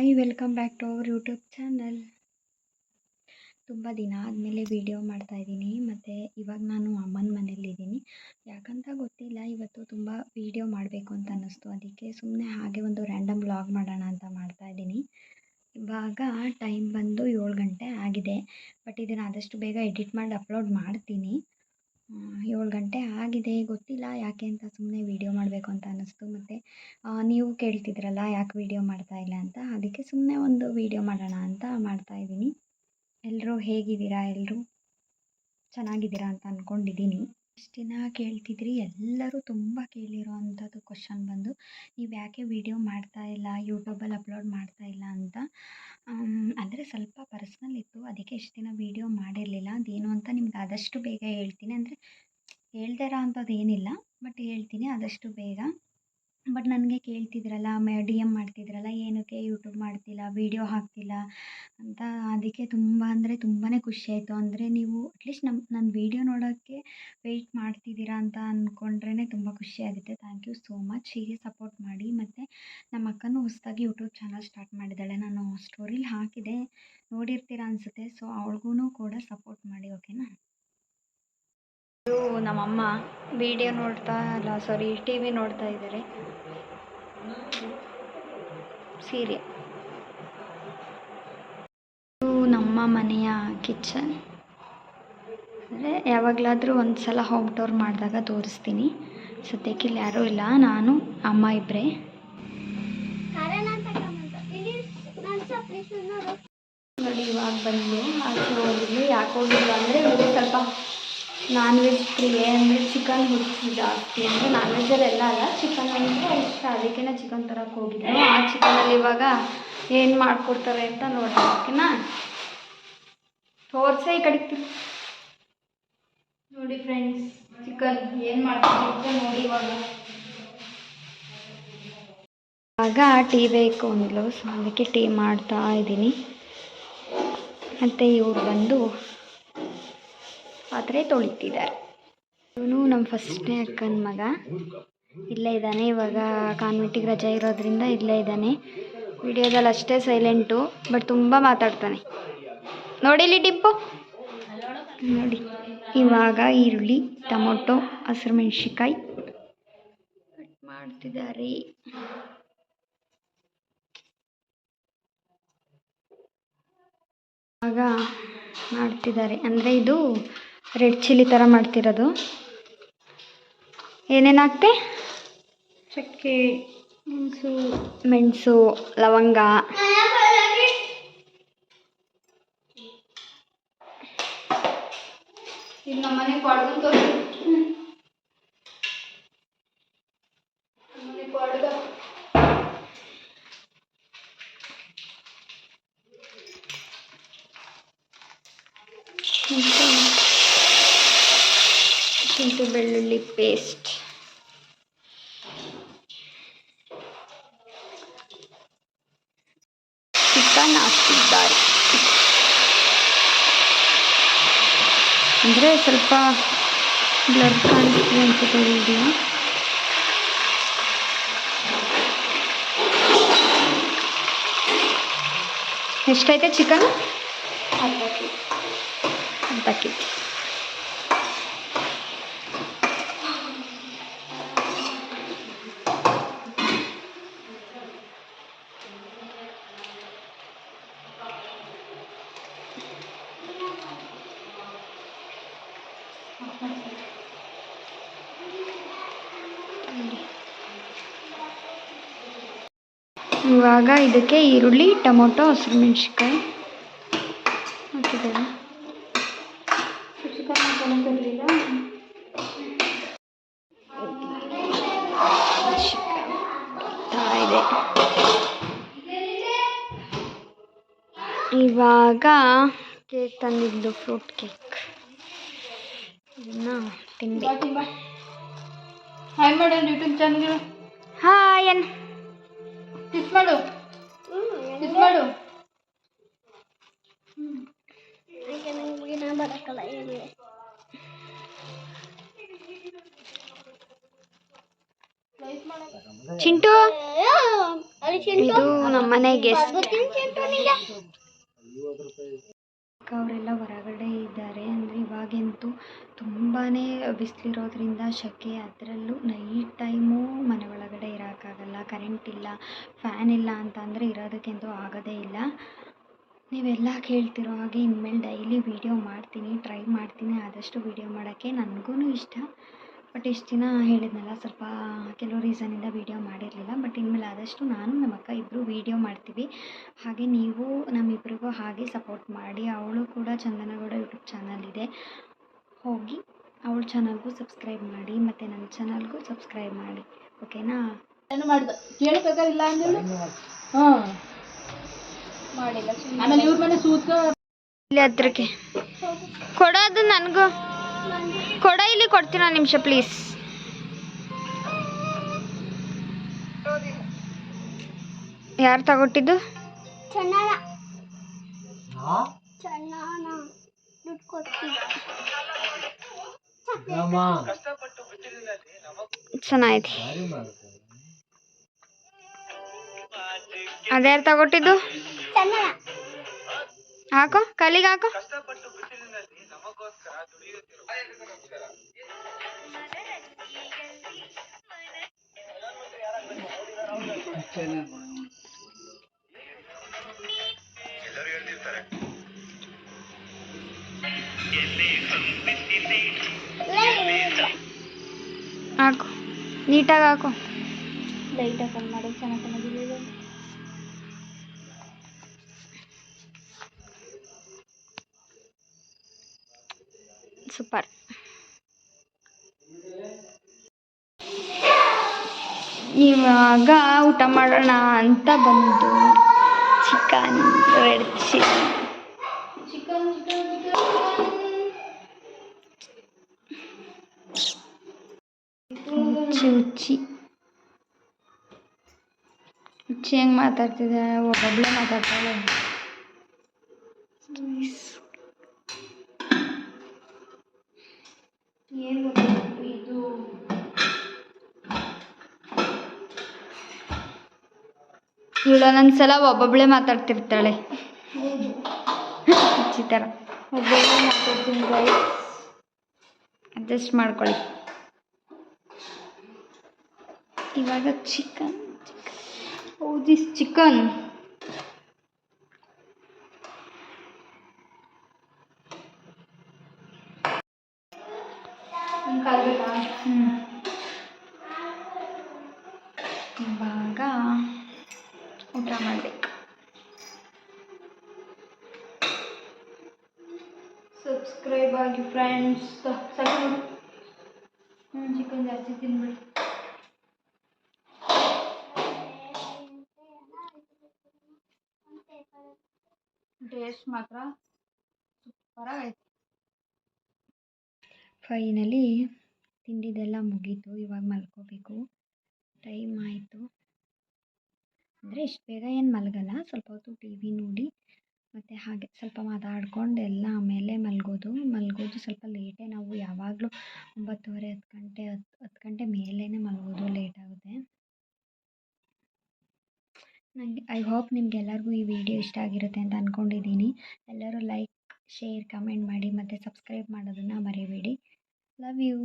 Hi welcome back to our YouTube channel ತುಂಬ ದಿನ ಆದಮೇಲೆ ವೀಡಿಯೋ ಮಾಡ್ತಾಯಿದ್ದೀನಿ ಮತ್ತು ಇವಾಗ ನಾನು ಅಮ್ಮನ ಮನೇಲಿದ್ದೀನಿ ಯಾಕಂತ ಗೊತ್ತಿಲ್ಲ, ಇವತ್ತು ತುಂಬ ವೀಡಿಯೋ ಮಾಡಬೇಕು ಅಂತ ಅನ್ನಿಸ್ತು. ಅದಕ್ಕೆ ಸುಮ್ಮನೆ ಹಾಗೆ ಒಂದು ರ್ಯಾಂಡಮ್ ವ್ಲಾಗ್ ಮಾಡೋಣ ಅಂತ ಮಾಡ್ತಾಯಿದ್ದೀನಿ ಇವಾಗ ಟೈಮ್ ಬಂದು ಏಳು ಗಂಟೆ ಆಗಿದೆ. ಬಟ್ ಇದನ್ನು ಆದಷ್ಟು ಬೇಗ ಎಡಿಟ್ ಮಾಡಿ ಅಪ್ಲೋಡ್ ಮಾಡ್ತೀನಿ. ಏಳು ಗಂಟೆ ಆಗಿದೆ, ಗೊತ್ತಿಲ್ಲ ಯಾಕೆ ಅಂತ ಸುಮ್ಮನೆ ವೀಡಿಯೋ ಮಾಡಬೇಕು ಅಂತ ಅನ್ನಿಸ್ತು. ಮತ್ತು ನೀವು ಕೇಳ್ತಿದ್ರಲ್ಲ ಯಾಕೆ ವೀಡಿಯೋ ಮಾಡ್ತಾ ಇಲ್ಲ ಅಂತ, ಅದಕ್ಕೆ ಸುಮ್ಮನೆ ಒಂದು ವೀಡಿಯೋ ಮಾಡೋಣ ಅಂತ ಮಾಡ್ತಾಯಿದ್ದೀನಿ ಎಲ್ಲರೂ ಹೇಗಿದ್ದೀರಾ? ಎಲ್ಲರೂ ಚೆನ್ನಾಗಿದ್ದೀರಾ ಅಂತ ಅಂದ್ಕೊಂಡಿದ್ದೀನಿ ಇಷ್ಟು ದಿನ ಕೇಳ್ತಿದ್ರಿ, ಎಲ್ಲರೂ ತುಂಬ ಕೇಳಿರೋ ಅಂಥದ್ದು ಕ್ವಶನ್ ಬಂದು, ನೀವು ಯಾಕೆ ವಿಡಿಯೋ ಮಾಡ್ತಾ ಇಲ್ಲ ಯೂಟ್ಯೂಬಲ್ಲಿ ಅಪ್ಲೋಡ್ ಮಾಡ್ತಾ ಇಲ್ಲ ಅಂತ? ಅಂದರೆ ಸ್ವಲ್ಪ ಪರ್ಸ್ನಲ್ ಇತ್ತು, ಅದಕ್ಕೆ ಇಷ್ಟು ದಿನ ವೀಡಿಯೋ ಮಾಡಿರಲಿಲ್ಲ. ಅದೇನು ಅಂತ ನಿಮ್ಗೆ ಆದಷ್ಟು ಬೇಗ ಹೇಳ್ತೀನಿ. ಅಂದರೆ ಹೇಳ್ದಿರೋ ಅಂಥದ್ದು ಏನಿಲ್ಲ ಬಟ್ ಹೇಳ್ತೀನಿ ಆದಷ್ಟು ಬೇಗ. ಬಟ್ ನನಗೆ ಕೇಳ್ತಿದ್ರಲ್ಲ, ಮೆ ಡಿ ಎಂ ಮಾಡ್ತಿದ್ರಲ್ಲ, ಏನಕ್ಕೆ ಯೂಟ್ಯೂಬ್ ಮಾಡ್ತಿಲ್ಲ ವೀಡಿಯೋ ಹಾಕ್ತಿಲ್ಲ ಅಂತ ಅದಕ್ಕೆ ತುಂಬ ಅಂದರೆ ತುಂಬಾ ಖುಷಿ ಆಯಿತು. ಅಂದರೆ ನೀವು ಅಟ್ಲೀಸ್ಟ್ ನಮ್ಮ ನನ್ನ ವೀಡಿಯೋ ನೋಡೋಕ್ಕೆ ವೆಯ್ಟ್ ಮಾಡ್ತಿದ್ದೀರಾ ಅಂತ ಅಂದ್ಕೊಂಡ್ರೇ ತುಂಬ ಖುಷಿ ಆಗುತ್ತೆ. ಥ್ಯಾಂಕ್ ಯು ಸೋ ಮಚ್ ಹೀಗೆ ಸಪೋರ್ಟ್ ಮಾಡಿ ಮತ್ತು ನಮ್ಮ ಅಕ್ಕನೂ ಹೊಸದಾಗಿ ಯೂಟ್ಯೂಬ್ ಚಾನಲ್ ಸ್ಟಾರ್ಟ್ ಮಾಡಿದ್ದಾಳೆ. ನಾನು ಸ್ಟೋರಿಲಿ ಹಾಕಿದೆ. ನೋಡಿರ್ತೀರ ಅನಿಸುತ್ತೆ. ಸೊ ಅವ್ಳಿಗೂ ಕೂಡ ಸಪೋರ್ಟ್ ಮಾಡಿ ಓಕೆನಾ ನಮ್ಮಮ್ಮ. ವಿಡಿಯೋ ನೋಡ್ತಾ ಅಲ್ಲ ಸಾರಿ ಟಿ ವಿ ನೋಡ್ತಾ ಇದ್ದಾರೆ. ಸೀರೆ ನಮ್ಮ ಮನೆಯ ಕಿಚನ್ ಅಂದರೆ ಯಾವಾಗಲಾದರೂ ಒಂದು ಸಲ ಹೋಮ್ ಟೂರ್ ಮಾಡಿದಾಗ ತೋರಿಸ್ತೀನಿ. ಸದ್ಯಕ್ಕೆ ಇಲ್ಲಿ ಯಾರೂ ಇಲ್ಲ, ನಾನು, ಅಮ್ಮ ಇಬ್ಬರೇ ನೋಡಿ, ಇವಾಗ ಬಂದು ಆಚೆ ಹೋಗಿದ್ವಿ. ಯಾಕೆ ಹೋಗಿಲ್ಲ ಅಂದರೆ ಇವರು ಸ್ವಲ್ಪ ನಾನ್ ವೆಜ್ ಪ್ರಿಯೆ ಅಂದರೆ ಚಿಕನ್ ಹುಚ್ಚು ಜಾಸ್ತಿ ಅಂದರೆ ನಾನ್ ವೆಜ್ಜಲ್ಲೆಲ್ಲ ಅಲ್ಲ. ಚಿಕನ್ ಅಂದರೆ ಇಷ್ಟ. ಅದಕ್ಕೆ ಚಿಕನ್ ತರಕ್ಕೆ ಹೋಗಿದ್ದೆ. ಆ ಚಿಕನಲ್ಲಿ ಇವಾಗ ಏನು ಮಾಡಿಕೊಡ್ತಾರೆ ಅಂತ ನೋಡೋಣ ಓಕೆನಾ? ತೋರಿಸೇ ಈ ಕಡೆ ನೋಡಿ ಫ್ರೆಂಡ್ಸ್ ಚಿಕನ್ ಏನು ಮಾಡ್ತಾರೆ ನೋಡಿ ಇವಾಗ. ಆಗ ಟೀ ಬೇಕು ಅಂದ್ಲು. ಸೊ ಅದಕ್ಕೆ ಟೀ ಮಾಡ್ತಾ ಇದ್ದೀನಿ. ಮತ್ತು ಇವ್ರು ಬಂದು ಪಾತ್ರೆ ತೊಳಿತಿದ್ದಾರೆ. ಇವನು ನಮ್ಮ ಫಸ್ಟ್ನೇ ಅಕ್ಕನ ಮಗ. ಇಲ್ಲೇ ಇದ್ದಾನೆ, ಇವಾಗ ಕಾನ್ವೆಂಟಿಗೆ ರಜೆ ಇರೋದ್ರಿಂದ ಇಲ್ಲೇ ಇದ್ದಾನೆ. ವಿಡಿಯೋದಲ್ಲಿ ಅಷ್ಟೇ ಸೈಲೆಂಟು, ಬಟ್ ತುಂಬ ಮಾತಾಡ್ತಾನೆ. ನೋಡಿಲಿ ಟಿಪ್ಪು. ನೋಡಿ, ಇವಾಗ ಈರುಳ್ಳಿ, ಟೊಮೊಟೊ, ಹಸಿರು ಮೆಣಸಿಕಾಯಿ ಕಟ್ ಮಾಡ್ತಿದ್ದಾರೆ. ಆಗ ಮಾಡ್ತಿದ್ದಾರೆ. ಅಂದರೆ ಇದು ರೆಡ್ ಚಿಲ್ಲಿ ಥರ ಮಾಡ್ತಿರೋದು. ಏನೇನು ಹಾಕ್ತೆ ಚಕ್ಕೆ ಮೆಣಸು ಮೆಣಸು ಲವಂಗ. ಇದು ನಮ್ಮನೆ ಕೊಡ್ದು ಶುಂಠಿ ಬೆಳ್ಳುಳ್ಳಿ ಪೇಸ್ಟ್ ಚಿಕನ್ ಹಾಕ್ತಿದ್ದಾರೆ ಅಂದರೆ ಸ್ವಲ್ಪ ಬ್ಲರ್ ಕಾಣಿಸ್ತಿದೆ ಅನ್ಸುತ್ತೆ ವಿಡಿಯೋ ಎಷ್ಟೈತೆ ಚಿಕನ್ ಅರ್ಧ ಕೆ ಜಿ ಅರ್ಧ ಕೆ ಜಿ ಇವಾಗ ಇದಕ್ಕೆ ಈರುಳ್ಳಿ ಟೊಮೊಟೊ ಹಸಿರು ಮೆಣಸಿನ್ಕಾಯಿ ಹಾಕಿದ್ದೇವೆ. ಇವಾಗ ಕೇಕ್ ತಂದಿದ್ದು ಫ್ರೂಟ್ ಕೇಕ್. ಇದನ್ನ ತಿನ್ಬೇಕು. ಹಾಯ್ ಮಾಡೋಣ ಯೂಟ್ಯೂಬ್ ಚಾನಲ್ ಹಾಯ್ ಅನ್ ಕಿಸ್ ಮಾಡು ಕಿಸ್ ಮಾಡು ಚಿಂಟು? ಇದು ಮನೆ ಗೆಸ್ಟ್ ಅವರೆಲ್ಲ ಹೊರಗಡೆ ಇದ್ದಾರೆ. ಅಂದರೆ ಇವಾಗಂತೂ ತುಂಬಾ ಬಿಸಿಲಿರೋದ್ರಿಂದ ಸೆಕೆ ಅದರಲ್ಲೂ ನೈಟ್ ಟೈಮು ಮನೆ ಒಳಗಡೆ ಇರೋಕ್ಕಾಗಲ್ಲ. ಕರೆಂಟ್ ಇಲ್ಲ ಫ್ಯಾನ್ ಇಲ್ಲ ಅಂತಂದರೆ ಇರೋದಕ್ಕಂತೂ ಆಗೋದೇ ಇಲ್ಲ. ನೀವೆಲ್ಲ ಕೇಳ್ತಿರೋ ಹಾಗೆ ಇನ್ಮೇಲೆ ಡೈಲಿ ವೀಡಿಯೋ ಮಾಡ್ತೀನಿ ಟ್ರೈ ಮಾಡ್ತೀನಿ. ಆದಷ್ಟು ವೀಡಿಯೋ ಮಾಡೋಕ್ಕೆ ನನಗೂ ಇಷ್ಟ. ಬಟ್ ಇಷ್ಟು ದಿನ ಹೇಳಿದ್ನಲ್ಲ ಸ್ವಲ್ಪ ಕೆಲವು ರೀಸನಿಂದ ವೀಡಿಯೋ ಮಾಡಿರಲಿಲ್ಲ. ಬಟ್ ಇನ್ಮೇಲೆ ಆದಷ್ಟು ನಾನು ನಮ್ಮ ಅಕ್ಕ ಇಬ್ಬರು ವೀಡಿಯೋ ಮಾಡ್ತೀವಿ. ಹಾಗೆ ನೀವು ನಮ್ಮಿಬ್ರಿಗೂ ಹಾಗೆ ಸಪೋರ್ಟ್ ಮಾಡಿ. ಅವಳು ಕೂಡ ಚಂದನಗೌಡ ಯೂಟ್ಯೂಬ್ ಚಾನಲ್ ಇದೆ. ಹೋಗಿ ಅವಳ ಚಾನಲ್ಗೂ ಸಬ್ಸ್ಕ್ರೈಬ್ ಮಾಡಿ. ಮತ್ತು ನನ್ನ ಚಾನಲ್ಗೂ ಸಬ್ಸ್ಕ್ರೈಬ್ ಮಾಡಿ. ಓಕೆನಾ ಏನು ಮಾಡ್ದೆ. ಕೇಳಬೇಕಾಗಿಲ್ಲ ಹಾಂ. ಮಾಡಿಲ್ಲ. ಆಮೇಲೆ ಇವ್ರ ಮನೆ ಸೂತ್ಕ. ಇಲ್ಲಿ ಹತ್ರಕ್ಕೆ. ಕೊಡೋದು ನನಗೂ. ಕೊಡ ಇಲ್ಲಿ ಕೊಡ್ತೀನಿ ಒಂದು ನಿಮಿಷ ಪ್ಲೀಸ್ ಯಾರು ತಗೊಟ್ಟಿದ್ದು? ಚೆನ್ನಾಗಿದೆ. ಅದ್ಯಾರು ತಗೊಟ್ಟಿದ್ದು? ಹಾಕೋ ಕಲಿಗೆ ಹಾಕೋ. ಹಾಕು. ನೀಟಾಗಿ ಹಾಕು. ಲೈಟಾಗಿ ಆನ್ ಮಾಡಿ ಚೆನ್ನಾಗಿ ಚೆನ್ನಾಗಿದೆ ಸೂಪರ್. ಇವಾಗ ಊಟ ಮಾಡೋಣ ಅಂತ ಬಂದು. ಚಿಕನ್ ರೆಡ್ ಚಿಕನ್ ಹುಚ್ಚಿ ಹುಚ್ಚಿ ಹೆಂಗೆ ಮಾತಾಡ್ತಿದ್ದೆ? ಒಬ್ಬೊಬ್ಳೆ ಮಾತಾಡ್ತಾಳೆ. ಏನು ಇದು ಇವಳು ಒಂದೊಂದ್ಸಲ ಒಬ್ಬೊಬ್ಳೆ ಮಾತಾಡ್ತಿರ್ತಾಳೆ. ಹುಚ್ಚಿ ಥರ ಒಬ್ಬೊಬ್ಬರು ಮಾತಾಡ್ತೀನಿ ಗೈಸ್ ಅಡ್ಜಸ್ಟ್ ಮಾಡ್ಕೊಳ್ಳಿ. ಇವಾಗ ಚಿಕನ್ ಓ ದಿಸ್ ಚಿಕನ್ ಕಾಲ್ಬೇಕಾ ಫ್ರೆಂಡ್ಸ್ ಸಾಕು ಹ್ಞೂ ಚಿಕನ್ ಜಾಸ್ತಿ ತಿನ್ಬಿಡಿ. ಟೇಸ್ಟ್ ಮಾತ್ರ ಸೂಪರಾಗೈತೆ. ಫೈನಲಿ ತಿಂಡಿದೆಲ್ಲ ಮುಗೀತು. ಇವಾಗ ಮಲ್ಕೋಬೇಕು. ಟೈಮ್ ಆಯಿತು. ಅಂದರೆ ಇಷ್ಟು ಬೇಗ ಏನು ಮಲಗಲ್ಲ. ಸ್ವಲ್ಪ ಹೊತ್ತು ಟಿ ವಿ ನೋಡಿ ಮತ್ತು ಹಾಗೆ ಸ್ವಲ್ಪ ಮಾತಾಡ್ಕೊಂಡು ಎಲ್ಲ ಆಮೇಲೆ ಮಲಗೋದು. ಮಲಗೋದು ಸ್ವಲ್ಪ ಲೇಟೇ ನಾವು ಯಾವಾಗಲೂ ಒಂಬತ್ತುವರೆ, ಹತ್ತು ಗಂಟೆ, ಹತ್ತು ಹತ್ತು ಗಂಟೆ ಮೇಲೇ ಮಲಗೋದು ಲೇಟ್ ಆಗುತ್ತೆ. ನನಗೆ ಐ ಹೋಪ್ ನಿಮಗೆಲ್ಲರಿಗೂ ಈ ವಿಡಿಯೋ ಇಷ್ಟ ಆಗಿರುತ್ತೆ ಅಂತ ಅಂದ್ಕೊಂಡಿದ್ದೀನಿ ಎಲ್ಲರೂ ಲೈಕ್ ಶೇರ್ ಕಮೆಂಟ್ ಮಾಡಿ ಮತ್ತು ಸಬ್ಸ್ಕ್ರೈಬ್ ಮಾಡೋದನ್ನು ಮರಿಬೇಡಿ. Love you